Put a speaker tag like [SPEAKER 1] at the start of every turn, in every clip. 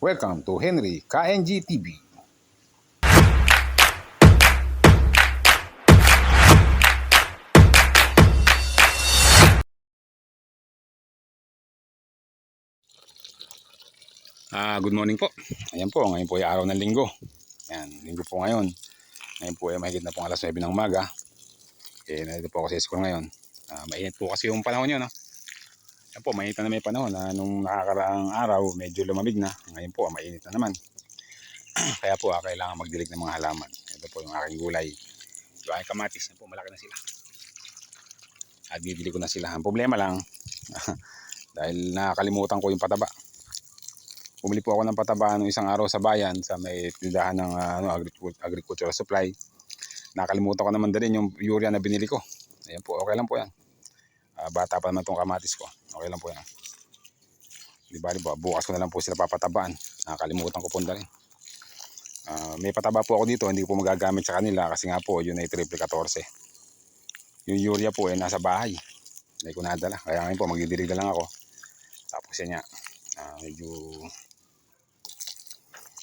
[SPEAKER 1] Welcome to Henry KNG TV. Ah, good morning po. Ayan po, ngayon po ay araw ng linggo. Ayan, linggo po ngayon. Ngayon po ay mahigit na po alas 9 ng umaga. Eh, nandito po ako sa school ngayon. Ah, mainit po kasi yung panahon yun, no? Ayan po, mainit na may panahon. Ah, nung nakakaraang araw, medyo lumamig na. Ngayon po, ah, mainit na naman. Kaya po, ah, kailangan magdilig ng mga halaman. Ito po yung aking gulay. Yung aking kamatis. Ayan po, malaki na sila. At bibili ko na sila. Ang problema lang, dahil nakakalimutan ko yung pataba. Bumili po ako ng pataba nung isang araw sa bayan sa may tindahan ng ah, ano, agricu- agricultural supply. Nakalimutan ko naman din yung urea na binili ko. Ayan po, okay lang po yan. Ah, bata pa naman itong kamatis ko. Okay lang po yan. Di ba, di? Bukas ko na lang po sila papatabaan. Nakalimutan ko po na rin. Ah, may pataba po ako dito, hindi ko po magagamit sa kanila kasi nga po, yun ay triple 14. Yung urea po ay nasa bahay. Hindi ko nadala. Kaya ngayon po, magdidilig na lang ako. Tapos yan nga, ah, medyo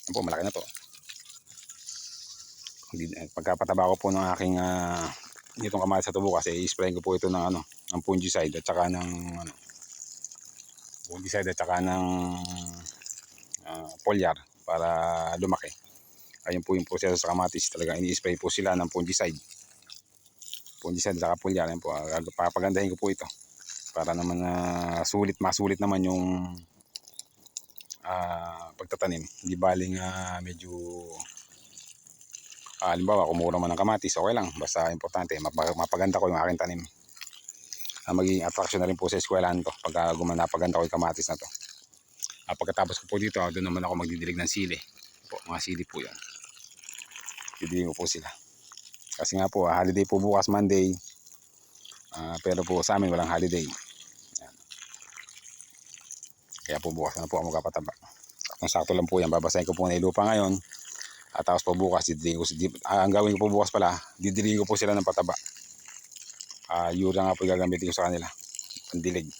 [SPEAKER 1] yan po, malaki na to. Eh, pagkapataba ko po ng aking uh, itong kamatis sa tubo kasi i-spray ko po ito ng ano, ng fungicide at saka ng ano, fungicide at saka ng uh, foliar para lumaki. Ayun po yung proseso sa kamatis. Talaga ini-spray po sila ng fungicide. Fungicide at saka foliar. Ayun po, ah, papagandahin ko po ito para naman na sulit, masulit naman yung ah, pagtatanim. Hindi baling ah, medyo halimbawa kumura man ng kamatis, okay lang. Basta importante, mapag- mapaganda ko yung aking tanim. Ah, magiging attraction na rin po sa eskwelahan ko pag gumanapaganda ko yung kamatis na to. Ah, pagkatapos ko po dito, ah, doon naman ako magdidilig ng sili. Po, mga sili po yan. Didilig ko po sila. Kasi nga po, holiday po bukas Monday. Ah, pero po sa amin walang holiday. Yan. Kaya po bukas na po ako magkapataba. Kung sakto lang po yan, babasahin ko po na yung lupa ngayon. At tapos po bukas, didiligin ko, ah, ang gawin ko po bukas pala, didiligin ko po sila ng pataba. Ah, yura nga po gagamitin ko sa kanila. Pandilig.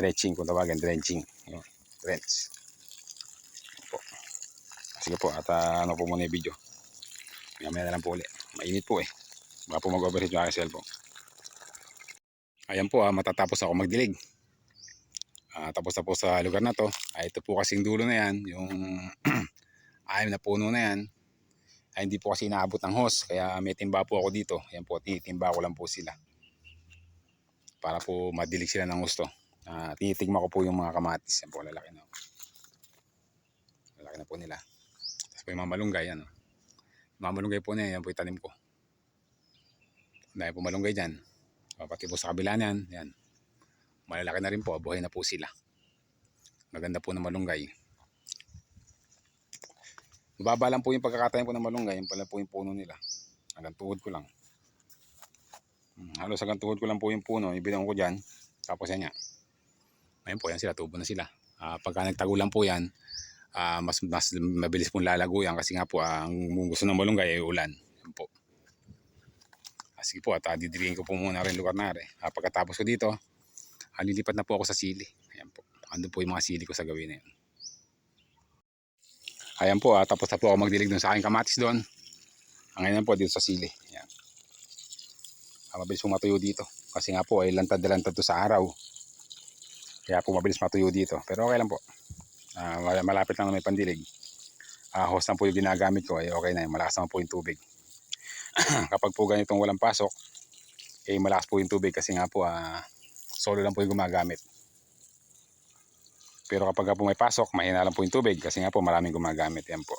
[SPEAKER 1] Drenching kung tawagan, drenching. Yun. Sige po, at ah, ano po muna yung video. Mamaya na lang po ulit. Mainit po eh. Baka po mag-overheat yung aking cellphone. Ayan po, ah, matatapos ako magdilig. Ah, tapos na po sa lugar na to. Ay, ito po kasing dulo na yan, yung anim na puno na yan. Ay, hindi po kasi inaabot ng hose. Kaya may timba po ako dito. Ayan po, tinitimba ko lang po sila. Para po madilig sila ng gusto. Ah, tinitigma ko po yung mga kamatis. Yan po, lalaki na. Lalaki na po nila. Tapos po yung mga malunggay, yan. Mga malunggay po na yan, yan po yung tanim ko. Dahil po malunggay dyan. O, pati po sa kabila niyan, yan. Malalaki na rin po, buhay na po sila. Maganda po ng malunggay. Mababa lang po yung pagkakatayin ko ng malunggay, yung pala po yung puno nila. Hanggang tuhod ko lang. Hmm, halos hanggang tuhod ko lang po yung puno, ibinang ko dyan. Tapos yan nga. Ayun po, yan sila, tubo na sila. Ah, pagka nagtagulan po yan, ah, mas, mas mabilis pong lalago yan kasi nga po, ah, ang gusto ng malunggay ay ulan. Yan po. Ah, sige po, at uh, didiligin ko po muna rin lugar na rin. Ah, pagkatapos ko dito, ah, lilipat na po ako sa sili. Ayan po. Ando po yung mga sili ko sa gawin na yun. Ayan po, ah, tapos na po ako magdilig doon sa aking kamatis doon. Ang ngayon po dito sa sili. Ayan. Ah, mabilis po matuyo dito. Kasi nga po ay lantad na lantad to sa araw. Kaya po mabilis matuyo dito. Pero okay lang po. Ah, mal- malapit lang na may pandilig. Ah, hose lang po yung ginagamit ko. Ay okay na yun. Malakas naman po yung tubig. Kapag po ganitong walang pasok, eh malakas po yung tubig kasi nga po ah, solo lang po yung gumagamit. Pero kapag po may pasok, mahina lang po yung tubig kasi nga po maraming gumagamit. Yan po.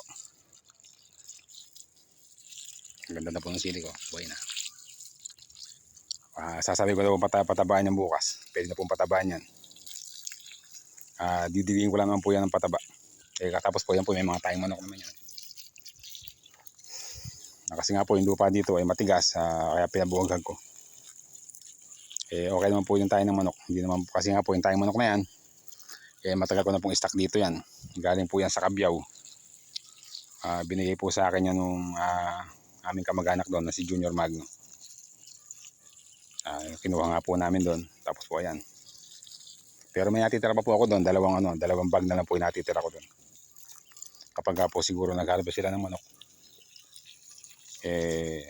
[SPEAKER 1] Ang ganda na po ng sili ko. Buhay na. Ah, sasabi ko na po pata patabaan yan bukas. Pwede na pong patabaan yan. Ah, didiligin ko lang naman po yan ng pataba. Eh, katapos po yan po may mga tayong manok naman yan. Ah, Kasi nga po yung lupa dito ay matigas ah, kaya pinabuhagag ko. Eh okay naman po yung tayo ng manok. Hindi naman kasi nga po yung tayong manok na yan. Eh matagal ko na pong stock dito yan. Galing po yan sa Kabyaw. Ah, binigay po sa akin yan nung ah, aming kamag-anak doon na si Junior Magno. Ah, kinuha nga po namin doon. Tapos po ayan. Pero may natitira pa po ako doon. Dalawang ano, dalawang bag na lang po yung natitira ko doon. kapag ka po siguro nagharvest sila ng manok, eh,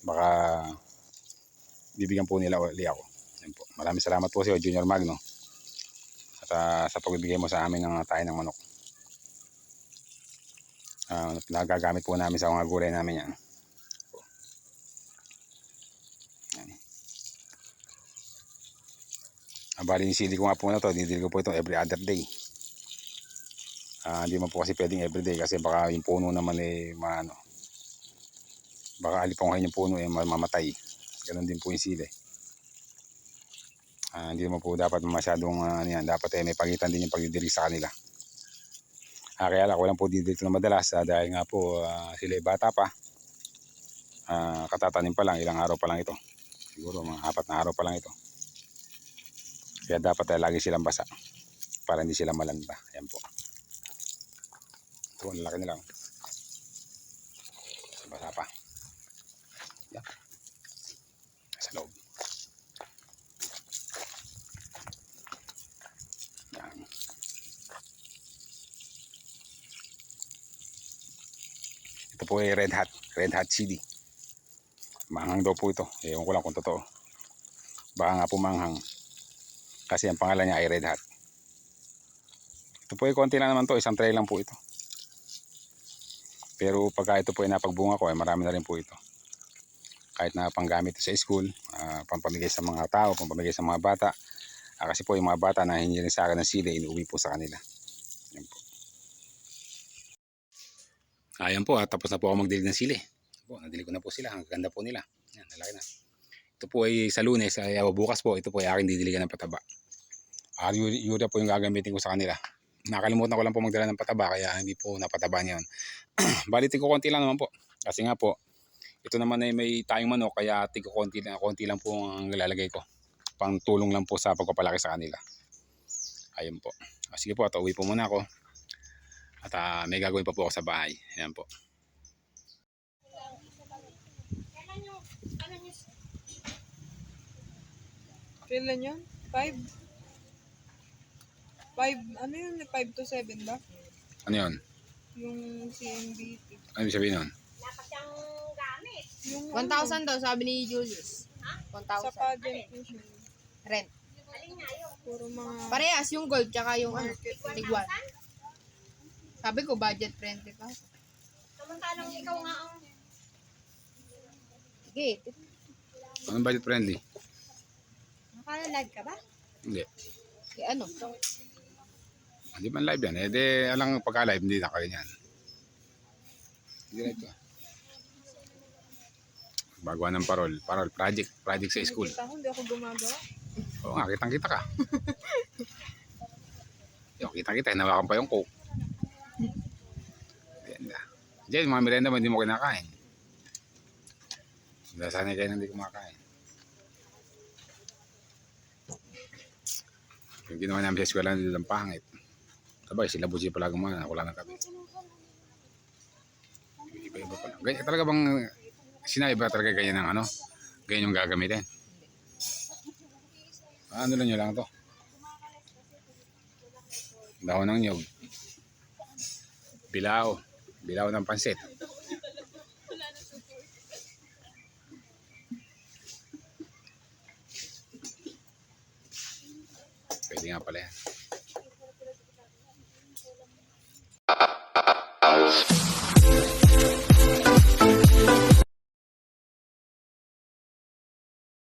[SPEAKER 1] baka bibigyan po nila uli ako. Yan po. Maraming salamat po sa Junior Magno. Ah, sa pagbibigay mo sa amin ng tayo ng manok. Ah, nagagamit po namin sa mga gulay namin yan. Ah, bali yung sili ko nga po na to, dinidil ko po ito every other day. Ah, hindi man po kasi pwedeng everyday kasi baka yung puno naman eh maano. Baka alipungahin yung puno eh mamamatay. Ganon din po yung sili. Ah, hindi naman po dapat masyadong ah, ano yan. Dapat eh may pagitan din yung pagdidilig sa kanila. Ah, kaya lang, ako lang po dito na madalas ah, dahil nga po ah, sila ay bata pa. Ah, katatanim pa lang, ilang araw pa lang ito. Siguro mga apat na araw pa lang ito. Kaya dapat ay lagi silang basa para hindi sila malanda. Ayan po. Ito, ang laki nila. oh. Basa pa. Ito po ay red hot. Red hot chili. Manghang daw po ito. Ewan ko lang kung totoo. Baka nga po manghang. Kasi ang pangalan niya ay red hot. Ito po ay konti lang naman to. Isang tray lang po ito. Pero pagka ito po ay napagbunga ko ay marami na rin po ito. Kahit na panggamit sa school, ah, pampamigay sa mga tao, pampamigay sa mga bata. Ah, kasi po yung mga bata na hindi rin sa akin ng sili, inuwi po sa kanila. Yan po. Ayan po, ah, tapos na po ako magdilig ng sili. Po, nadili ko na po sila, ang ganda po nila. Yan, nalaki na. Ito po ay sa lunes, ay ah, bukas po, ito po ay aking didiligan ng pataba. Ah, urea po yung gagamitin ko sa kanila. Nakalimutan ko lang po magdala ng pataba, kaya hindi po napataba niya yun. Balitin ko konti lang naman po. Kasi nga po, ito naman ay may tayong manok, kaya tigo konti lang, konti lang po ang lalagay ko. Pang tulong lang po sa pagpapalaki sa kanila. Ayun po. Ah, sige po, at uwi po muna ako. At ah, may gagawin pa po ako sa bahay. Ayan po.
[SPEAKER 2] Kailan yun? 5? 5, ano yun? 5 to 7 ba?
[SPEAKER 1] Ano yun?
[SPEAKER 2] Yung CNBT.
[SPEAKER 1] Ano ibig sabihin nun?
[SPEAKER 2] Yung
[SPEAKER 3] 1,000 daw, sabi ni Julius.
[SPEAKER 2] Ano, sa
[SPEAKER 3] 1,000.
[SPEAKER 2] pageant mission.
[SPEAKER 3] Rent.
[SPEAKER 2] Puro mga
[SPEAKER 3] Parehas, yung gold, tsaka yung ano,
[SPEAKER 2] market.
[SPEAKER 3] Sabi ko, budget friendly ka.
[SPEAKER 4] Samantalang ikaw nga ang
[SPEAKER 3] Sige,
[SPEAKER 1] Anong budget friendly?
[SPEAKER 4] nakalalag ka ba?
[SPEAKER 1] Hindi.
[SPEAKER 3] eh, ano?
[SPEAKER 1] Hindi man live yan. Eh, di, alang pagka live, hindi na kayo yan. Hindi live to. Bagawa ng parol. Parol, project. Project sa school.
[SPEAKER 2] Ko, hindi ako gumagawa.
[SPEAKER 1] Oo nga, kitang kita ka. Yung kitang kita, hinawakan pa yung coke. Diyan, mga merienda mo hindi mo kinakain. Nasanay kayo na hindi kumakain. Yung ginawa namin sa eskwela nila ng pangit. Sabay, sila busi pala gumawa, wala nang kami. Iba-iba pala. Ganyan talaga bang sinabi ba talaga ganyan ng ano? Ganyan yung gagamitin? Ano lang nyo lang to? Dahon ng nyog. Bilao. Bilao ng pansit. Pwede nga pala yan.